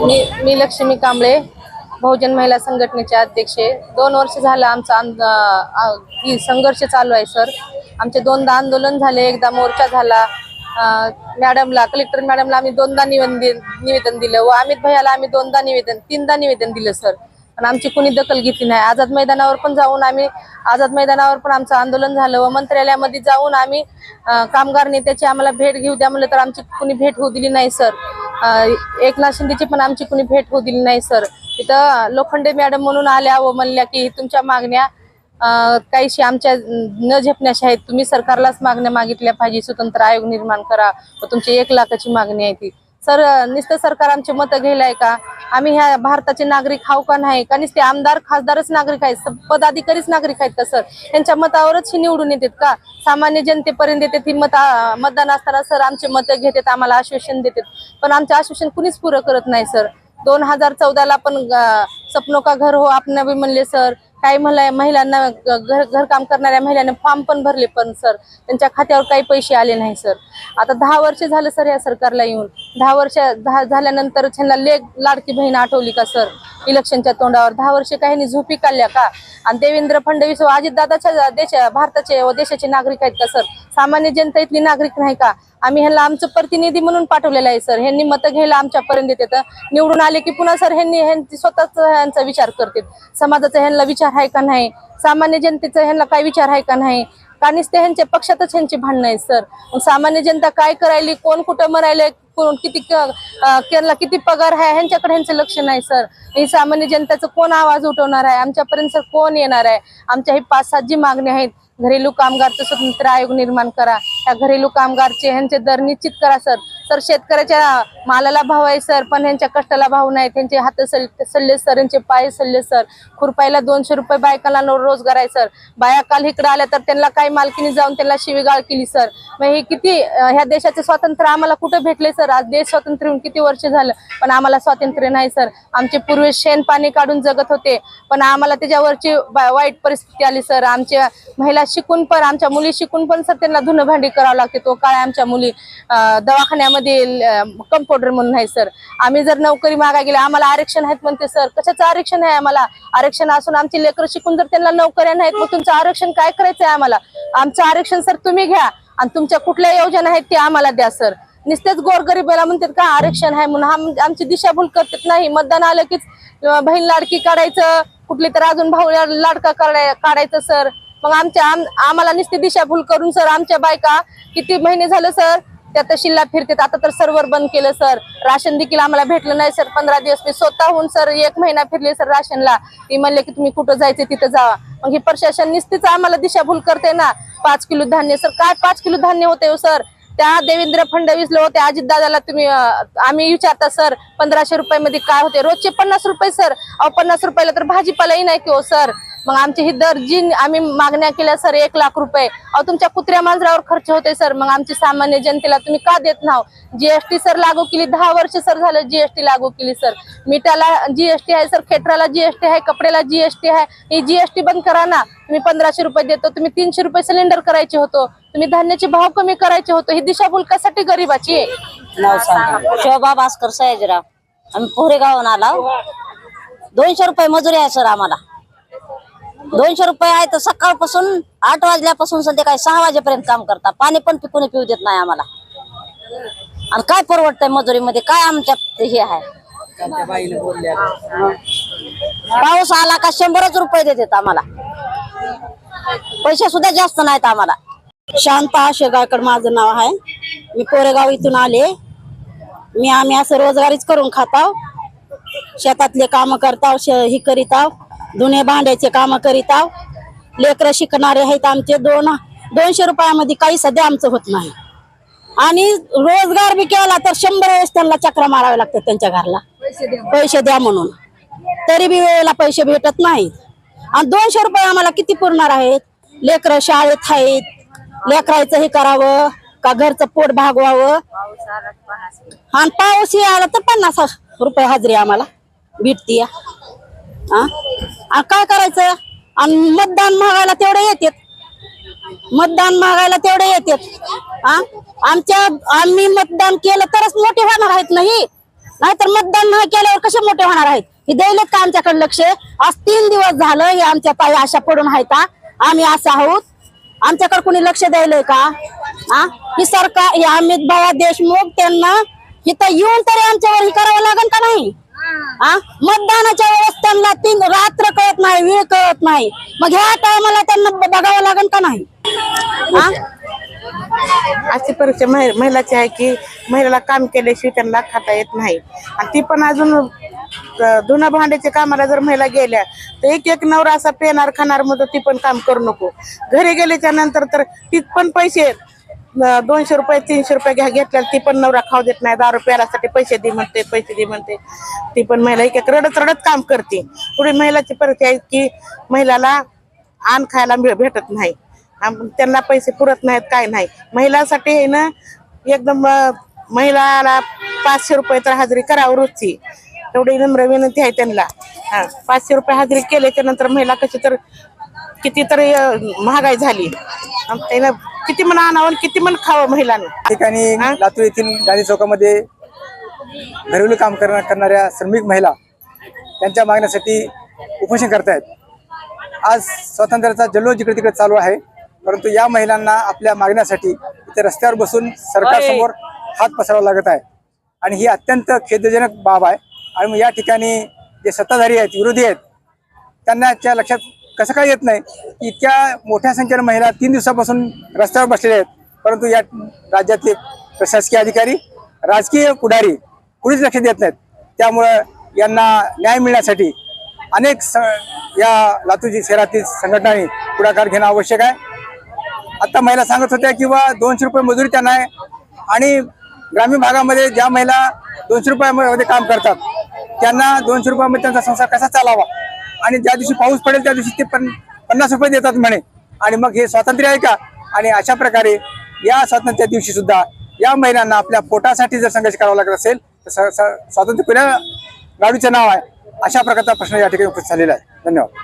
मी मी लक्ष्मी कांबळे बहुजन महिला संघटनेचे अध्यक्ष दोन वर्ष झालं आमचा ही संघर्ष चालू आहे सर. आमचे दोनदा आंदोलन झाले एकदा मोर्चा झाला. मॅडमला कलेक्टर मॅडमला आम्ही दोनदा निवेदन निवेदन दिलं व अमित भैयाला आम्ही दोनदा निवेदन तीनदा निवेदन दिलं सर. पण आमची कुणी दखल घेतली नाही. आझाद मैदानावर पण जाऊन आम्ही आझाद मैदानावर पण आमचं आंदोलन झालं व मंत्रालयामध्ये जाऊन आम्ही कामगार नेत्याची आम्हाला भेट घेऊ द्या म्हणलं तर आमची कुणी भेट होऊ दिली नाही सर. एकनाथ शिंदेची पण आमची कुणी भेट होऊ दिली नाही सर. तिथं लोखंडे मॅडम म्हणून आल्या व म्हणल्या की तुमच्या मागण्या काहीशी आमच्या न झेपण्याशी आहेत. तुम्ही सरकारलाच मागण्या मागितल्या पाहिजे. स्वतंत्र आयोग निर्माण करा व तुमची एक लाखाची मागणी आहे ती. सर नुसतं सरकार आमचे मतं घ्यायलाय का? आम्ही ह्या भारताचे नागरिक हाव का नाही? का नुसते आमदार खासदारच नागरिक आहेत. पदाधिकारीच नागरिक आहेत का सर? यांच्या मतावरच हे निवडून येतात का? सामान्य जनतेपर्यंत येते ती मत. मतदान असताना सर आमचे मतं घेतात आम्हाला आश्वासन देतात. पण आमचे आश्वासन कुणीच पुरं करत नाही सर. दोन हजार चौदाला पण सपनो का घर हो आपण म्हणले सर. काही मला महिलांना घर घरकाम करणाऱ्या महिलांना फॉर्म पण भरले पण सर. त्यांच्या खात्यावर काही पैसे आले नाही सर. आता दहा वर्ष झालं सर या सरकारला येऊन. दहा वर्ष दहा झाल्यानंतर त्यांना लेख लाडकी बहीण आठवली का सर? इलेक्शनच्या तोंडावर. दहा वर्ष काही झोपी काढल्या का? आणि देवेंद्र फडणवीस व अजितदादाच्या देशा भारताचे व देशाचे नागरिक आहेत का सर? सामान्य जनता इथली नागरिक नाही का? आम्ही ह्यांना आमचं प्रतिनिधी म्हणून पाठवलेलं आहे सर. ह्यांनी मतं घ्यायला आमच्यापर्यंत येतात. निवडून आले की पुन्हा सर ह्यांनी ह्यांची स्वतःच ह्यांचा विचार करतील. समाजाचा ह्यांना विचार आहे का नाही? सामान्य जनतेचा ह्यांना काय विचार आहे का नाही? का ते ह्यांच्या पक्षातच ह्यांची भांडणं आहेत सर? सामान्य जनता काय करायली? कोण कुठं मरायले? कोण किती केला किती पगार आहे? ह्यांच्याकडे ह्यांचं लक्ष नाही सर. ही सामान्य जनतेचं कोण आवाज उठवणार आहे? आमच्यापर्यंत सर कोण येणार आहे? आमच्या ही पाच सात जी मागणी आहेत घरेलू कामगारचं स्वतंत्र आयोग निर्माण करा. त्या घरेलू कामगारचे ह्यांचे दर निश्चित करा सर. सर शेतकऱ्याच्या मालाला भाव आहे सर पण ह्यांच्या कष्टाला भाव नाही. त्यांचे हात सल सल्ले सर यांचे पाय सल्ले सर. खुरपायला दोनशे रुपये बायकाला रोजगार आहे सर. बाया काल इकडे आल्या तर त्यांना काही मालकीने जाऊन त्यांना शिवीगाळ केली सर. मग हे किती ह्या देशाचे स्वातंत्र्य आम्हाला कुठे भेटले सर? आज देश स्वातंत्र्य होऊन किती वर्ष झालं पण आम्हाला स्वातंत्र्य नाही सर. आमचे पूर्वी शेण पाणी काढून जगत होते पण आम्हाला त्याच्यावरची वाईट परिस्थिती आली सर. आमच्या महिला शिकून पण आमच्या मुली शिकून पण सर त्यांना धुणं भांडी करावं लागते. तो काळ आमच्या मुली दवाखान्यामध्ये मध्ये कंपाऊंडर म्हणून आहे सर आम्ही जर नोकरी मागा गेले आम्हाला आरक्षण आहेत म्हणते सर कशाचं आरक्षण आहे आम्हाला? आरक्षण असून आमची लेकरं शिकून जर त्यांना नोकऱ्या नाहीत मग तुमचं आरक्षण काय करायचं आहे आम्हाला? आमचं आरक्षण सर तुम्ही घ्या. आणि तुमच्या कुठल्या योजना आहेत ते आम्हाला द्या सर नुसतेच गोरगरीबाला म्हणतात का आरक्षण आहे म्हणून आमची दिशाभूल करतात नाही. मतदान आलं कीच बहीण लाडकी काढायचं कुठली तर अजून भाऊ लाडका काढायचं सर मग आमच्या आम- आम्हाला नुसती दिशाभूल करून सर आमच्या बायका किती महिने झालं सर त्यात शिल्ला फिरतात. आता तर सर्व्हर बंद केलं सर राशन देखील आम्हाला भेटलं नाही सर पंधरा दिवस मी स्वतःहून सर एक महिना फिरले सर राशनला. ती म्हणले की तुम्ही कुठं जायचं तिथं जावा. मग हे प्रशासन निस्तीच आम्हाला दिशाभूल करते ना. पाच किलो धान्य सर काय पाच किलो धान्य होते हो सर त्या देवेंद्र फडणवीस होते अजितदादाला तुम्ही आम्ही विचारता सर पंधराशे रुपयामध्ये काय होते रोजचे पन्नास रुपये सर अहो पन्नास रुपयाला तर भाजीपालाही नाही की हो सर मग आमची ही दर जी आम्ही मागण्या केल्या सर एक लाख रुपये. अहो तुमच्या कुत्र्या मांजरावर खर्च होते सर मग आमची सामान्य जनतेला तुम्ही का देत नाव? जीएसटी सर लागू केली. दहा वर्ष सर झालं जीएसटी लागू केली सर. मिठाला जीएसटी आहे सर. खेटराला जीएसटी आहे कपड्याला जीएसटी आहे. ही जीएसटी बंद करा ना. तुम्ही पंधराशे रुपये देतो. तुम्ही तीनशे रुपये सिलेंडर करायचे होतो. तुम्ही धान्याचे भाव कमी करायचे होतो. ही दिशाभूल कशासाठी गरीबाची आहे. नाव सांगा. शोभा भास्कर सयाजीराव. आम्ही पोहरेगावून आला दोनशे रुपये मजुरी आहे सर आम्हाला. दोनशे रुपये आहे तर सकाळपासून आठ वाजल्यापासून संध्याकाळी सहा वाजेपर्यंत काम करता. पाणी पण पिकून पिऊ देत नाही आम्हाला. आणि काय परवडतंय मजुरीमध्ये? काय आमच्या हे आहे? पाऊस आला का शंभरच रुपये देतात आम्हाला. पैसे सुद्धा जास्त नाहीत आम्हाला. शांता शेगावकर माझं नाव आहे. मी कोरेगाव इथून आले. मी आम्ही असं रोजगारीच करून खाताव शेतातले काम करताव शे ही करीताव धुणे भांड्याचे काम करीताव लेकरं शिकणारे आहेत आमचे दोन. दोनशे रुपयामध्ये काही सध्या आमचं होत नाही. आणि रोजगार बी केला तर शंभर वेळेस त्यांना चक्रा मारावे लागतात त्यांच्या घरला. पैसे द्या म्हणून. तरी बी वेळेला पैसे भेटत नाहीत. आणि दोनशे रुपये आम्हाला किती पुरणार आहेत? लेकरं शाळेत आहेत. लेकरायचं हे करावं का घरचं पोट भागवावं? आणि पाऊस हे आला तर पन्नास रुपये हजरी आम्हाला भेटती काय करायचं? आणि मतदान मागायला तेवढे येतात. मतदान मागायला तेवढे येतात. आमच्या आम्ही मतदान केलं तरच मोठे होणार आहेत नाही नाहीतर मतदान न केल्यावर कसे मोठे होणार आहेत? हे द्यायलेत का आमच्याकडे लक्ष? आज तीन दिवस झालं हे आमच्या ताई अशा पडून आहेत आम्ही असं आहोत. आमच्याकडे कोणी लक्ष द्यायलंय का? हा? ही सरकार हे अमित भावा देशमुख त्यांना इथं येऊन तरी आमच्यावर हे करावं लागेल का नाही? हा? मतदानाच्या वेळेस त्यांना तीन रात्र कळत नाही वेळ कळत नाही. मग ह्या टायमाला त्यांना बघावं लागेल का नाही? हा? अशी परीक्षा महि- महिलाची आहे की महिलाला काम केल्याशिवाय त्यांना खाता येत नाही. आणि ती पण अजून अं, धुणं भांड्याच्या कामाला जर महिला गेल्या तर एक एक नवरा असा पेणार खाणार मग ती पण काम करू नको. घरी गेल्याच्यानंतर तर ती पण पैसे दोनशे रुपये तीनशे रुपये घ्या घेतल्याला ती पण नवरा खाऊ देत नाही. दारू प्यायलासाठी पैसे दे म्हणते पैसे दे म्हणते. ती पण महिला एक एक रडत रडत काम करते. पुढे महिलाची परत आहे की महिलाला आण खायला भेटत नाही. त्यांना पैसे पुरत नाहीत काय नाही. महिलांसाठी आहे ना एकदम महिलाला पाचशे रुपये तर हजेरी करावं रोजची. एवढी नम्र विनंती आहे त्यांना. हा पाचशे रुपये हजेरी केल्याच्यानंतर महिला कशी तर किती तर अं, महागाई झाली. त्यानं किती मन आणावं आणि किती मन खावं महिलांना. ठिकाणी लातूर येथील गांधी चौकामध्ये घरेलू काम करणार करणाऱ्या श्रमिक महिला त्यांच्या मागण्यासाठी उपोषण करतायत. आज स्वातंत्र्याचा जल्लोष जिकडे तिकडे चालू आहे परंतु या महिलांना आपल्या मागण्यासाठी इथे रस्त्यावर बसून सरकारसमोर हात पसरावा लागत आहे. आणि ही अत्यंत खेदजनक बाब आहे. आणि मग या ठिकाणी जे सत्ताधारी आहेत विरोधी आहेत त्यांना त्या लक्षात कसं काय येत नाही की इतक्या मोठ्या संख्येने महिला तीन दिवसापासून रस्त्यावर बसलेल्या आहेत. परंतु या राज्यातले प्रशासकीय अधिकारी राजकीय पुढारी कुणीच लक्ष देत नाहीत. त्यामुळं यांना न्याय मिळण्यासाठी अनेक स या लातूर शहरातील संघटनांनी पुढाकार घेणं आवश्यक आहे. आत्ता महिला सांगत होत्या किंवा दोनशे रुपये मजुरी त्यांना आहे आणि ग्रामीण भागामध्ये ज्या महिला दोनशे रुपयामध्ये काम करतात त्यांना दोनशे रुपयामध्ये त्यांचा संसार कसा चालावा? आणि ज्या दिवशी पाऊस पडेल त्या दिवशी ते पण पन्नास रुपये देतात म्हणे. आणि मग हे स्वातंत्र्य आहे का? आणि अशा प्रकारे या स्वातंत्र्या दिवशी सुद्धा या महिलांना आपल्या पोटासाठी जर संघर्ष करावा लागत असेल तर स- स्वातंत्र्य कुण्या गाडीचं नाव आहे? अशा प्रकारचा प्रश्न या ठिकाणी उपस्थित झालेला आहे. धन्यवाद.